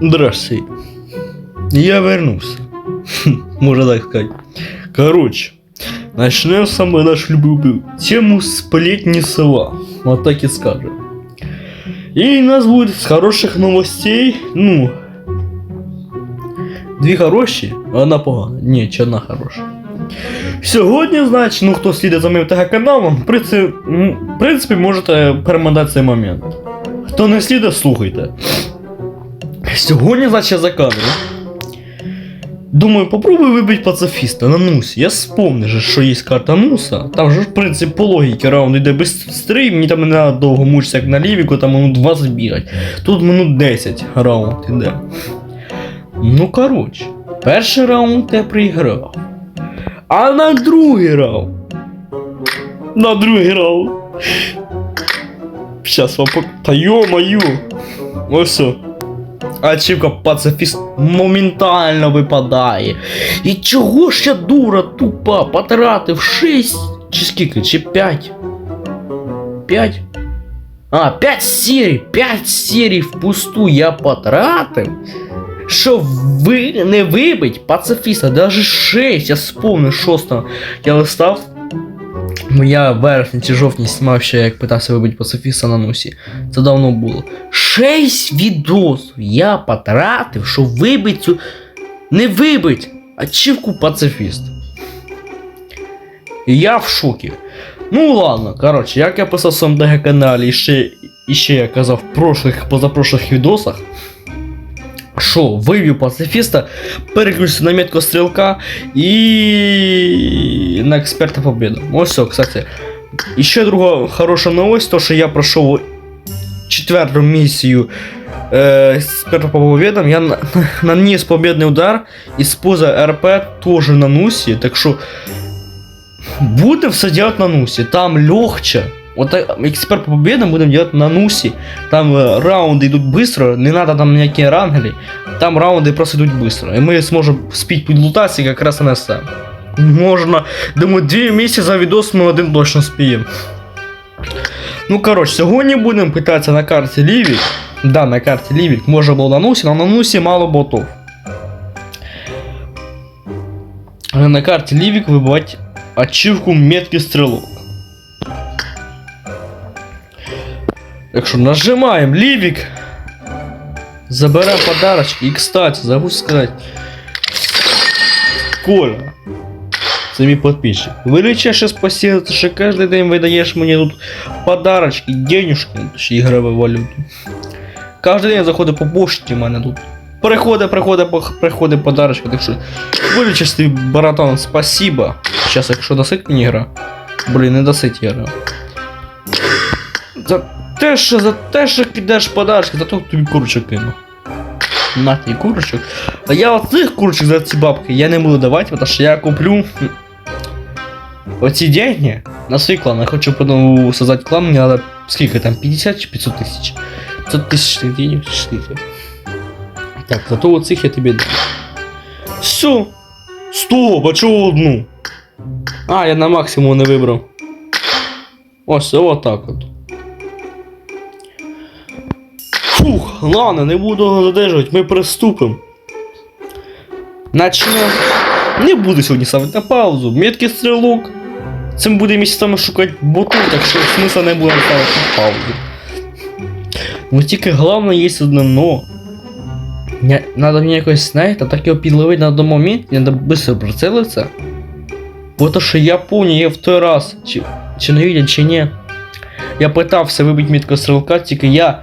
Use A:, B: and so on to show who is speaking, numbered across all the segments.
A: Здрасте. Я вернулся. Можно так сказать. Короче, начнем с самой нашу любую тему сплетни села. Вот так и скажем. И у нас будет с хороших новостей, ну, дві хороші, а одна погана. Ні, чи одна хороша. Сьогодні, значить, ну хто слідить за моїм в принципі, в принципі, можете перемотати цей момент. Хто не слідить, слухайте. Сьогодні, значить, за кадром. Думаю, попробуй вибити пацифіста на нусі. Я вспомнив, же, що є карта нуса. Там же, в принципі, по логіки раунд йде швидше, мені там не треба довго мучитися, як на лівіку, там минут 20 бігать. Тут минут 10 раунд іде. Ну, коротше, перший раунд я проіграв. А на другий раунд. На другий раунд. Щас вам пок... Та йо-моє. Ось все. Ачівка пацифіст моментально випадає. І чого ж я дура тупа потратив 6 чи скільки, чи 5? 5? А, 5 серій, 5 серій впусту я потратив. Що ви не вибить пацифіста, даже 6, я вспомнив 6 я листав. Я вересні чи жовтні знімав ще, як питався вибити пацифіста на носі. Це давно було. 6 відосів я потратив, щоб вибити цю. Не вибить, а пацифіст. Я в шокі. Ну ладно, коротше, як я писав в своєму ДГ каналі і ще, і ще я казав в прошлих, позапрошлих відосах. Що, вивів пацифіста, переключився на метку стрілка і на експерта победу. Ось все, кстати. І ще друга хороша новость, то що я пройшов четверту місію е, експерта по победам, я на- наніс победний удар із поза РП теж на нусі, так що будем все делать на нусе. Там легче. Вот так, эксперт по победам будем делать на нусе. Там э, раунды идут быстро, не надо там никакие рангели. Там раунды просто идут быстро. И мы сможем спить подлутаться как раз на СМ. Можно, думаю, дві місяці за відос ми один точно спіємо. Ну, коротше, сьогодні будемо питатися на карті Лівік. Да, на карті Лівік може було на нусі, але на нусі мало ботов. Але на карті Лівік вибивати ачівку меткий стрілок. Так що нажимаємо Лівік. Забираем подарочки. И, кстати, забудь сказать. Коля. Це мій подписчик. Величайше спасибо, ти що кожен день видаєш мені тут подарочки, денюжки, ще ігрову валюту. Кожен день заходить по пошті мене тут. Приходить, пох- приходить подарочки, так що величайше тобі, братан, спасибо. Сейчас, якщо досить мені гра. Блін, не досить я гра. За те, що за те, що кидаєш подарочки, за то тобі курочок кину. На тобі курочок. А я оцих курочок за ці бабки я не буду давати, тому що я куплю оці деньги на свій клан. Я хочу потім создати клан, мені треба скільки там, 50 чи 500 тисяч? 500 тисяч денег? Так, зато оцих я тобі дам. Все. Стоп, а чого одну? А, я на максимум не вибрав. Ось, отак от. Фух, ладно, не буду задержувати, ми приступимо. Начнем. Не буду сьогодні ставити на паузу. Меткий стрілок. Цим буде місяцями шукати боту, так що смисла не буде ставити на паузу. Ну тільки головне є одне но. Не, надо мені якось, знаєте, так його підловити на одному моменті, треба швидко прицелитися. Бо то, що я пам'ятаю, я в той раз, чи, чи не видять, чи ні. Я питався вибити мітку стрілка, тільки я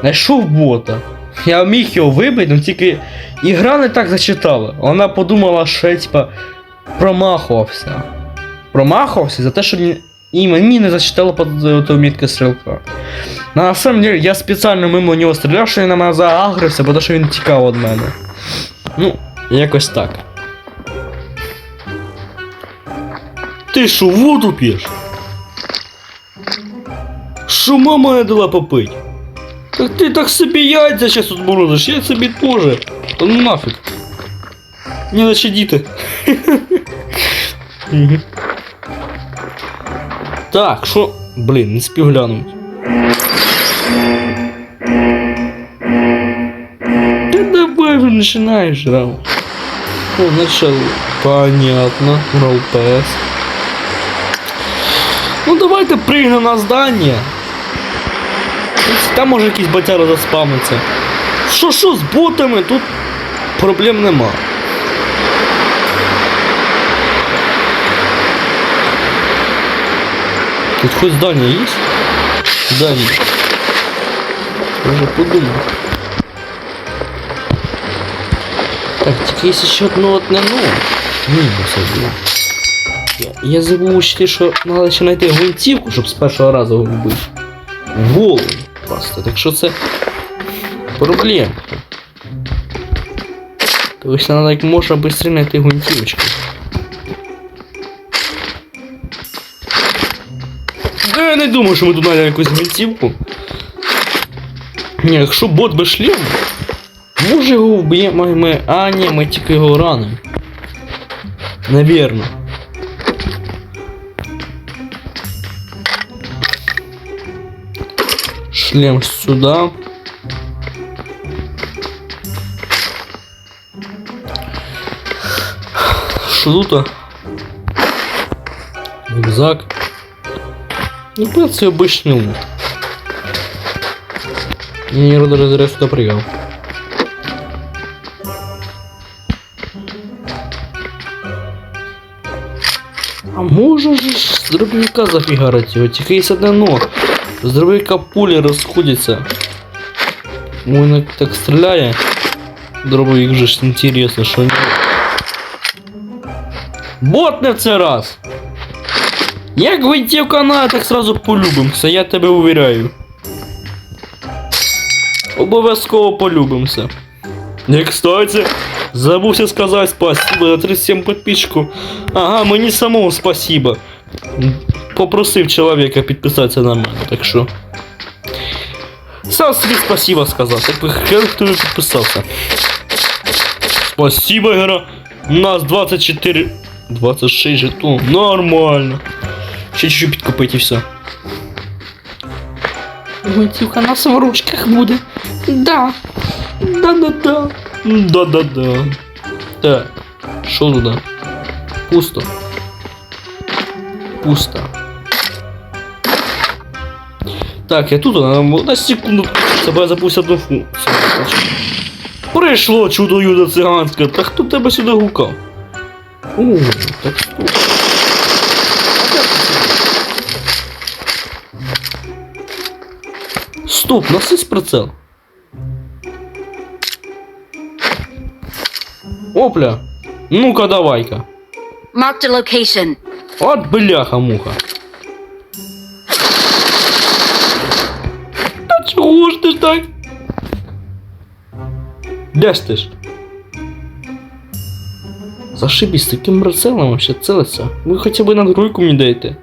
A: знайшов бота. Я міг його вибити, але тільки ігра не так зачитала. Вона подумала, що я типа промахувався. Промахувався за те, що і мені не того мітки стрілка. На самом деле я спеціально мимо нього стріляв, що він на мене заагрився, бо що він тікав від мене. Ну, якось так. Ти що, воду п'єш? Що мама не дала попить? Так ти так собі яйця зараз тут морозиш, я собі теж. Та ну нафіг. Не наче діти. Мгм. Так, що. Блін, не спів глянуть. Та давай уже начинаешь раунд. Ну, начал. Понятно. Ролл ПС. Ну давайте пригнемо на здання. Там може якийсь батяра заспавниться. Що що з ботами? Тут проблем нема. Тут хоть здание есть? Здание. Я уже подумал. Так, тільки є ще одно одне ну. Мінус один. Я, я забув учити, що треба ще знайти гвинтівку, щоб з першого разу вбити. Голову просто. Так що це проблема. Тобто треба як можна швидше знайти. Да, я не думаю, що ми тут знайдемо якусь гвинтівку. Ні, якщо бот без шлему, може його вб'ємо. А, ні, ми тільки його ранимо. Навірно. Шлем сюда. Що тут? Рюкзак. Ну, в принципе, обычный лут. Я ни разу даже зря сюда прыгал. А може ж з дробовика зафігарити його, тільки є одне но. З дробовика пулі розходяться. Він так стріляє. Дробовик же ж інтересно, що ні. Бот не в цей раз! Як гвинтівка на, так сразу полюбимося, я тебе уверяю. Обов'язково полюбимося. Не, кстати, забувся сказати спасибо за 37 подписчиков. Ага, мені самому спасибо. Попросив чоловіка підписатися на мене, так що. Сам собі спасибо сказав, би хто підписався. Спасибо, Гера. У нас 24... 26 жетон. Нормально. Ще чуть-чуть підкопить і все. Гвинтівка у нас в ручках буде. Да. Да-да-да. Да-да-да. Так. Що туди? Пусто. Пусто. Так, я тут а, на секунду себе забувся одну функцію. Прийшло чудо юдо циганське. Та хто тебе сюди гукав? О, так стоп. Стоп, насись прицел. Опля. Ну-ка давай-ка.
B: Marked a location.
A: От бляха-муха. Де ж ти ж? Зашибись, таким прицелом вообще целиться. Ви хоча б на тройку мені.
B: Marked.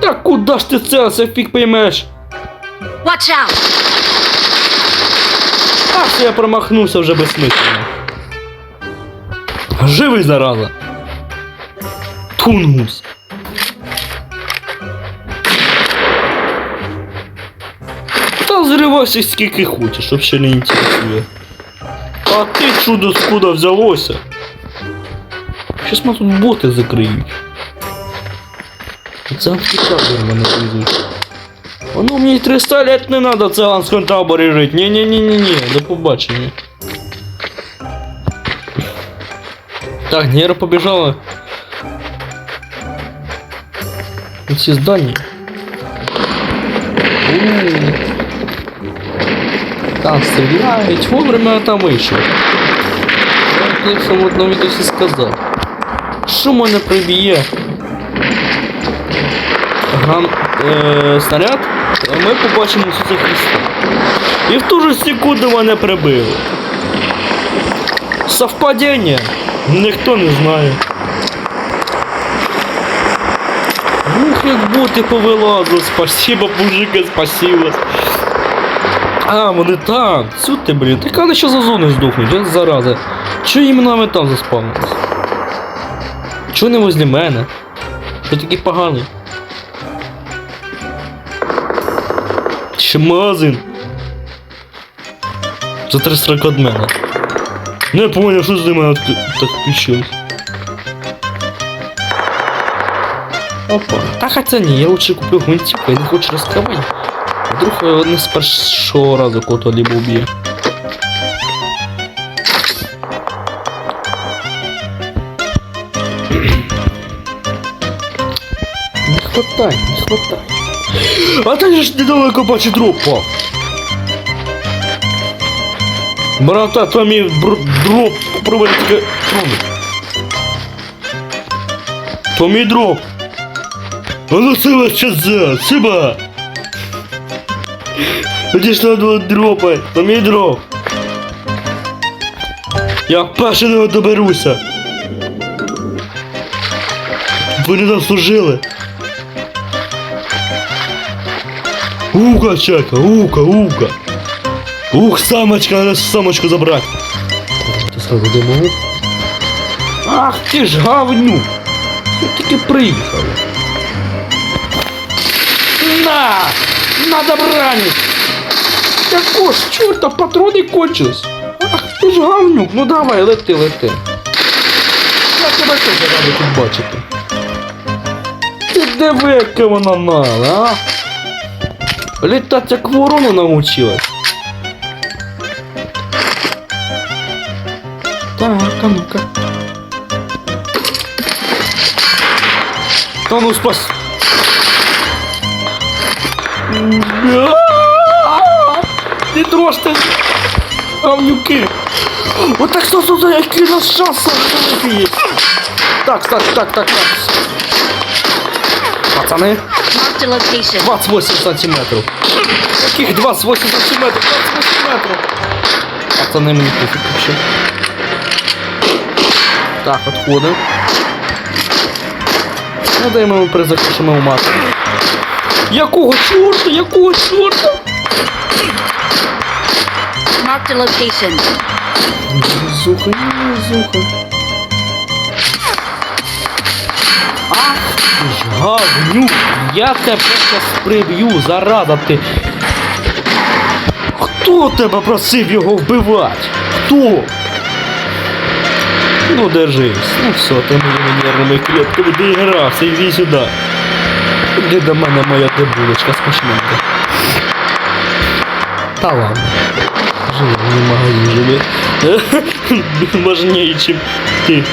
A: Та куда ж ти целився, фіг поймеш?
B: Watch out!
A: А, що я промахнувся вже безсмисленно. Живий зараза. Тунгус. Та зривайся скільки хочеш, вообще не інтересує. А ти чудо скуда взялося? Щас мене тут боти закриють. Циганський табор мене везуть. Воно мені 300 лет не надо в циганському таборі жити. Ні-ні-ні-ні-ні, до побачення. Так, Нера побежала. Ці здання. У. Там стріляють, вовремя там вийшов. Я в одному відосі сказав. Що мене приб'є? Гран... Е, снаряд, ми побачимо Ісуса Христа. І в ту ж секунду мене прибили. Совпадіння? Ніхто не знає. Ух, як боти повилазили, спасибо, мужики, спасибо. А, вони там. Сюди, блін. Так вони ще за зоною здохнуть, я зараза. Чого іменно там заспавнились? Чого не возле мене? Що такий поганий? Ще магазин. За 340 від мене. Не понял, що з ними так включилось. Опа. Та хотя ні, я лучше куплю гвинтівку, я не хочу розкривати. Вдруг не з першого разу кого-то-либо уб'є. Не хватай, не хватай. А ти ж недалеко бачить дроп пав. Брата, там є дроп, тронуть. То мій дроп. А ну сила за, сиба. Тоді ж надо дропа, то мій дроп. Я до нього доберуся. Вони заслужили. Ука, чека, ука, ука. Ух, самочка, надо самочку забрать. Ти сразу димову? Ах ти ж гавню! Я тільки приїхав. На! На добраність! Яко ж, чорта, патрони кончились. Ах ти ж гавнюк, ну давай, лети, лети. Я тебе теж радий тут бачити. Ти диви, яке вона мала, а? Літати як ворону научилась. Так, а ну-ка. Та ну спас. Не дрожте! Говнюки! Вот так что тут який у нас шанс є? Так, так, так, так, так. Пацани,
B: Marked a location.
A: 28 сантиметрів. Яких 28 сантиметрів? 28 метрів. Пацани мені пофіг вообще. Так, отходим. Ну даємо йому призак, що ми умати. Якого чорта? Якого чорта?
B: Marked a location.
A: Зуха, зуха. Ти гавнюк, я тебе щас приб'ю, зараза ти. Хто тебе просив його вбивати? Хто? Ну держись, ну все, ти моїми нервними клетками доігрався, іди сюди. Іди до мене моя дебулочка смачненька. Та ладно. Живи, мені магазин живе. Важнее, чем ты.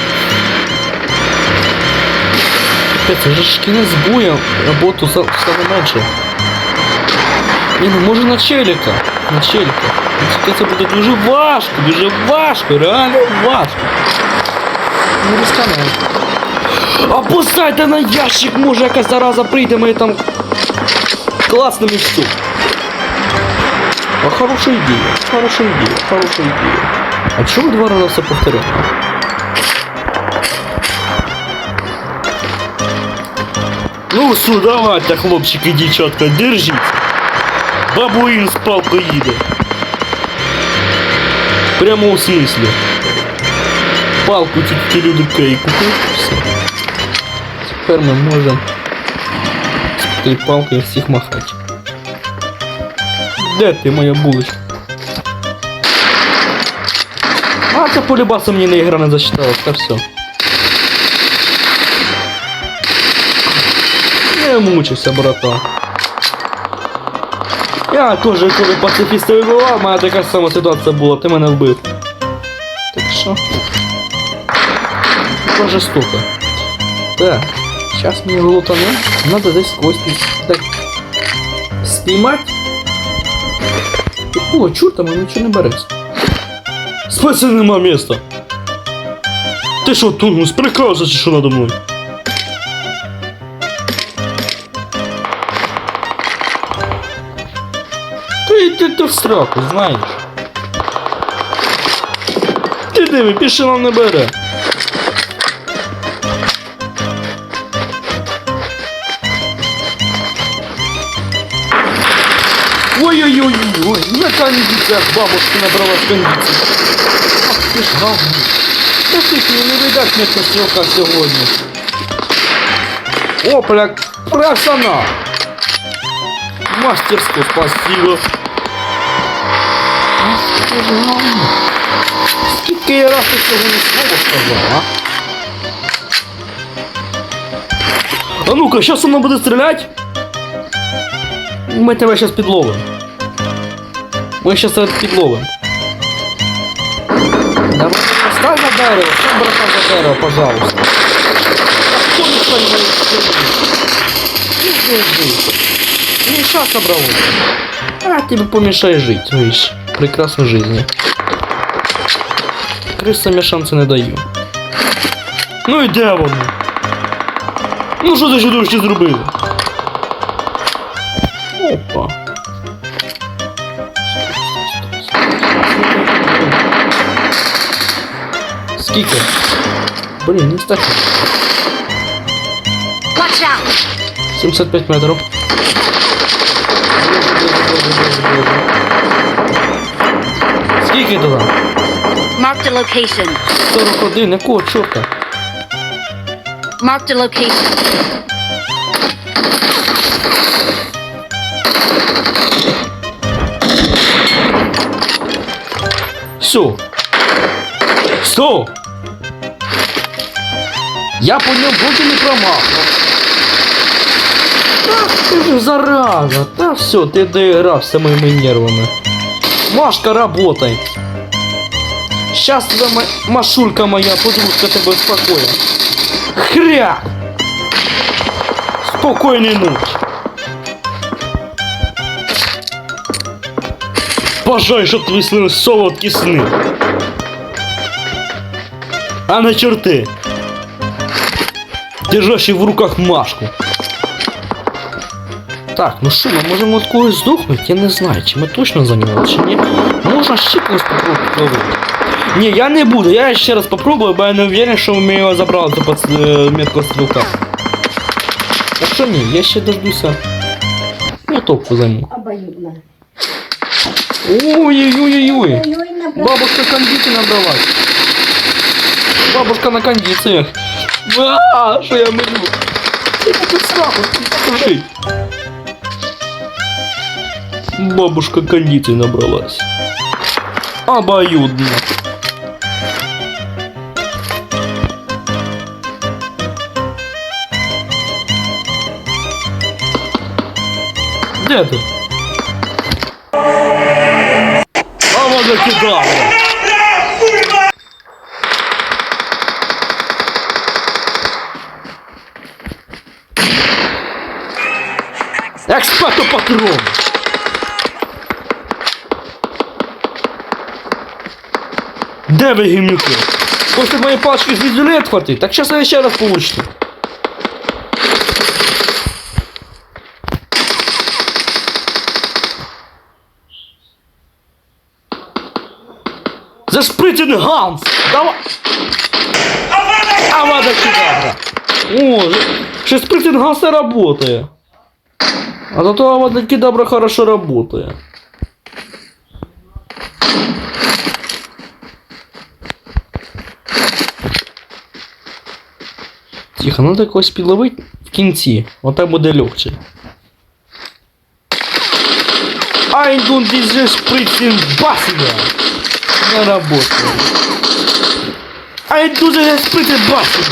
A: Капець, вже ж кінець боя, роботу за- стало менше. Ні, ну може на челіка. На челіка. Ну, Тільки це буде дуже важко, дуже важко, реально важко. Не рискаємо. А поставте на ящик, може якась зараза прийде, ми там класно місцю. А хороша ідея, хороша ідея, хороша ідея. А чому два рази все повторяємо? Ну все, давайте, хлопчики і дівчатка, держіть. Бабуїн з палкою їде. Прямо у смислі. Палку тільки люди Кей купив. Все. Тепер ми можемо цією палкою всіх махати. Де ти, моя булочка? А, це полюбаса мені на ігра не засчиталась, та все. Не мучився, брата. Я теж, коли пацифіста вибивав, у мене сама ситуація була, ти мене вбив. Так що. Це жорстоко. Так, зараз мені глутане, надо десь когось так спіймати. Якого чорта ми нічого не береш? Спаси нема міста. Ти що, Тунгус, прикалуєшся чи що надо мною? Та йди ти в сраку, знаєш. Ти диви, нам не бере. Ой-ой-ой-ой, на кондиціях бабушка набралась кондиції. Ах, ти ж говно. Та ти ж не видать мені стрілка сьогодні. Опля, прасана. Мастерсько, спасибо. А скажи, ладно. Скільки я раз цього не слово сказав, а? А ну-ка, сейчас вона буде стріляти. Ми тебе зараз підловимо. Ми зараз тебе підловимо. Давай, стань за дерево, стань, братан, за дерево, пожалуйста. Не. Не сейчас собралось. А тебе помешай жить, видишь. Прекрасной жизни. Крысам я шанси не даю. Ну і де вони? Ну що за чудовище зробили? Скільки? Блін, не
B: out!
A: 75 метрів. Скільки туди?
B: Marked a location.
A: 41, якого чорта?
B: Marked a location.
A: Все. Все. Я по ньому вроде не промахнув. Ах ти ж зараза. Та все, ти доігрався моїми нервами. Машка, работай. Сейчас тебя ма- Машулька моя подружка тебе успокоит. Хря! Спокойной ночи. Бажаю, щоб твої сни солодкі сни. А на чорти. Держащий в руках Машку. Так, ну що, ми можемо от когось здохнути? Я не знаю, чи ми точно зайняли, чи ні. Можна ще когось попробувати ловити. Ні, я не буду, я ще раз попробую, бо я не уверен, що ми його забрали ту пац- е, метку стрілка. Так що ні, я ще дождуся. Я топку займу.
C: Обоюдно.
A: Ой-ой-ой-ой.
C: Ой-ой, набрал.
A: Бабушка кондиции набралась. Бабушка на кондициях. А, что я можу? Тільки тут сраку, жить. Бабушка кондиций набралась. Обоюдно. Где ты? А и закидала. Експерту патрон! Де ви гімнюки? Хочете мої пачки з візюлет хватить? Так зараз я ще раз получите. Зашпритен Ганс! Давай! Авада Кедавра! О, Шеспритен Ганс и работает. А зато Авада Кедавра хорошо работает. Тихо, надо когось підловити в кінці. Отак буде легче. Ай, дун дизель шприцен басия! Не работает. Ай, дизель шприцен басия!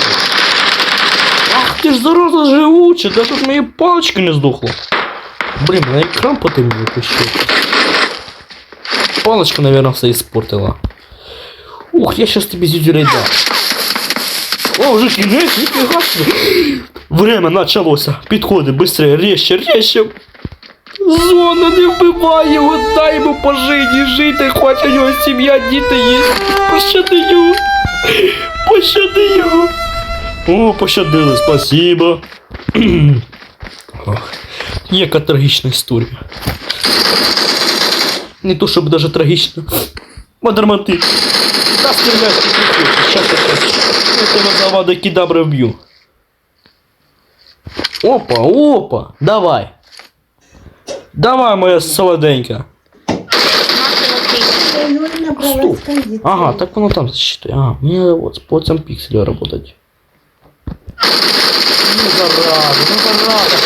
A: Ах ти ж зараза живуча, да тут мої палички не здохло. Блин, на екран потемнів ще. Палочка, наверное, все испортила. Ух, я сейчас тебе зюдюрей дам. О, уже кінець, ніфіга собі. Время началося. Підходи, быстрее, резче, резче. Зона не вбивай його, дай йому пожиті, жити, хоче у нього сім'я, діти є. Пощади його. Пощади його. О, пощадили, спасибо. Ох, яка трагічна історія. Не то, щоб даже трагічно. Мадерматик. Да стріляй, скільки хочеш. Щас, щас, щас. Я тебе завада кидабра вб'ю. Опа, опа, давай. Давай, моя солоденька.
B: Marked a location.
C: Ой-ой, набралась
A: Стоп.
C: кондиция.
A: Ага, так воно там засчитує. Ага, мені вот з по цим пікселю работать. Ну, зараза, ну, зараза.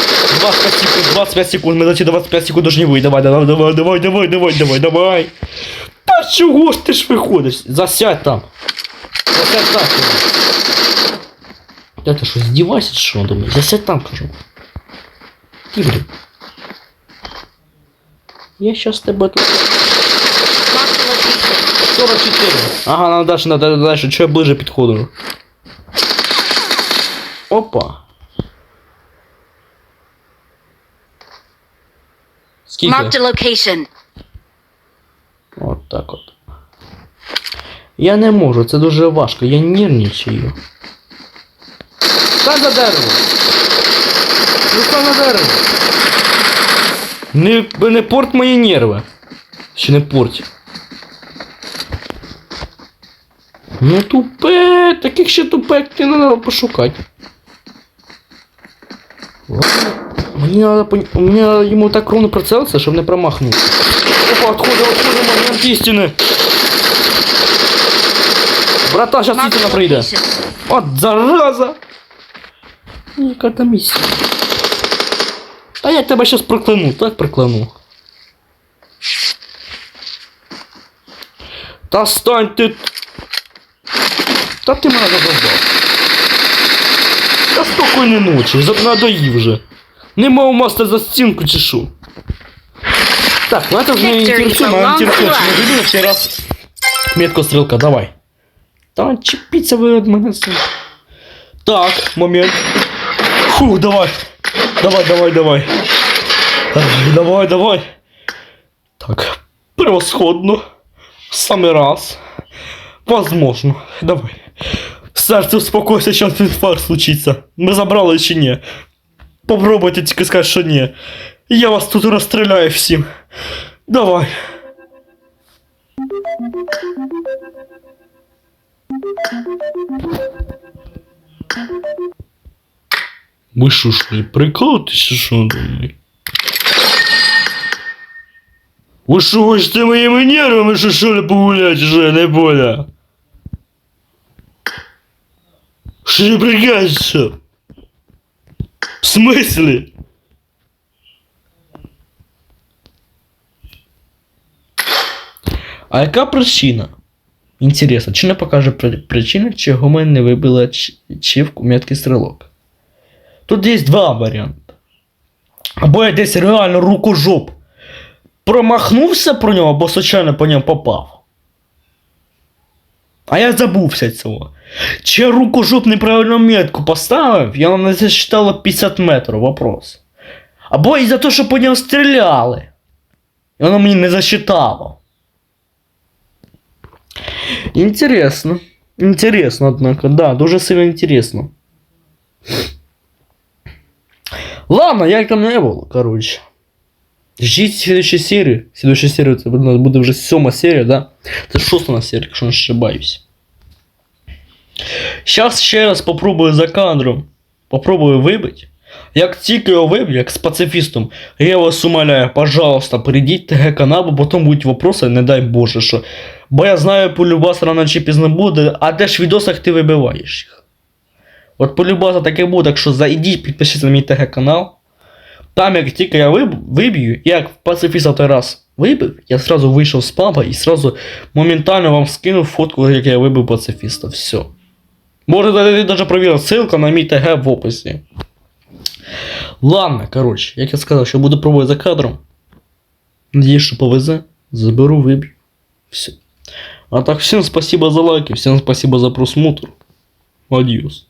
A: 25 секунд, 25 секунд, ми ці 25 секунд должны вийти. Давай, давай, давай, давай, давай, давай, давай, давай. Та чого ж ти ж виходиш? Засядь там. Засядь там. Та ти що, здівайся, чи що думаєш? Засядь там, кажу. Ти, блін. Я щас тебе тут...
B: Marked a location.
A: 44. Ага, надо дальше, надо дальше, чого я ближе підходжу. Опа. Скільки?
B: Marked a location.
A: От так от. Я не можу, це дуже важко, я нервничаю. Стань за дерево! Ну стань на дерево! Не, не порт мої нерви. Ще не порт. Ну тупе, таких ще тупе, ти не треба пошукати. Ладно. Мені надо, пон- мені надо йому так ровно прицелитися, щоб не промахнути. Опа, отходим, отходим, момент істини. Брата,
B: Marked
A: істина прийде. От зараза! Яка там місія? Та я тебе щас прокляну, так прокляну. Та стань ти. Та ти мене задовбав. Та спокійної ночі, надоїв вже. Нема масти за стінку чи що. Так, ну это вже не
B: Victory
A: интересует,
B: belongs
A: мене интересует,
B: to
A: що
B: us.
A: ми вибили ще раз. Метко стрілка, давай. Та чіпіться ви від мене. син. Так, момент. Фу, давай. Давай, давай, давай. Давай, давай, давай. Так, превосходно. В самый раз. Возможно. Давай. Серце, успокойся, сейчас інфаркт случиться. Ми забрали чи ні? Попробуйте тільки сказати, що ні. Я вас тут розстріляю всім. Давай. Ви що ж, ви прикалуєтесь, чи що думаю? Ви що хочете моїми нервами, що що ли погулять вже, не поля? Що не прикажешься? В смысле? А яка причина? Інтересно, чи не покаже при- причина, чого мене не вибила ч- чівку меткий стрілок? Тут є два варіанти. Або я десь реально рукожоп промахнувся про нього, або случайно по ньому попав. А я забувся цього. Чи я рукожоп неправильну метку поставив, і вона не засчитала 50 метрів, вопрос. Або із-за того, що по ньому стріляли. І воно мені не засчитало. Интересно. Интересно, однако, да, дуже сильно интересно. Ладно, як там не було, короче. Ждіть следующей серії. Следующая серія це буде, буде вже сьома серія, да? Це шоста на серія, якщо не ошибаюсь. Сейчас ще раз попробую за кадром. Попробую вибити. Як тільки його виб'ю, як з пацифістом, я вас умоляю, пожалуйста, перейдіть ТГ бо потім будуть вопроси, не дай Боже, що. Бо я знаю, полюбас рано чи пізно буде, а де ж відосах ти вибиваєш їх. От полюбаса таке буде, так що зайдіть, підпишіться на мій ТГ канал. Там, як тільки я виб... виб'ю, як пацифіста той раз вибив, я сразу вийшов з паба і сразу моментально вам скинув фотку, як я вибив пацифіста. Все. Можете навіть провірити, ссылка на мій ТГ в описі. Ладно, коротше, як я сказав, що буду пробувати за кадром. Надіюсь, що повезе. Заберу, виб'ю. Все. А так, всем спасибо за лайки, всем спасибо за просмотр. Адьос.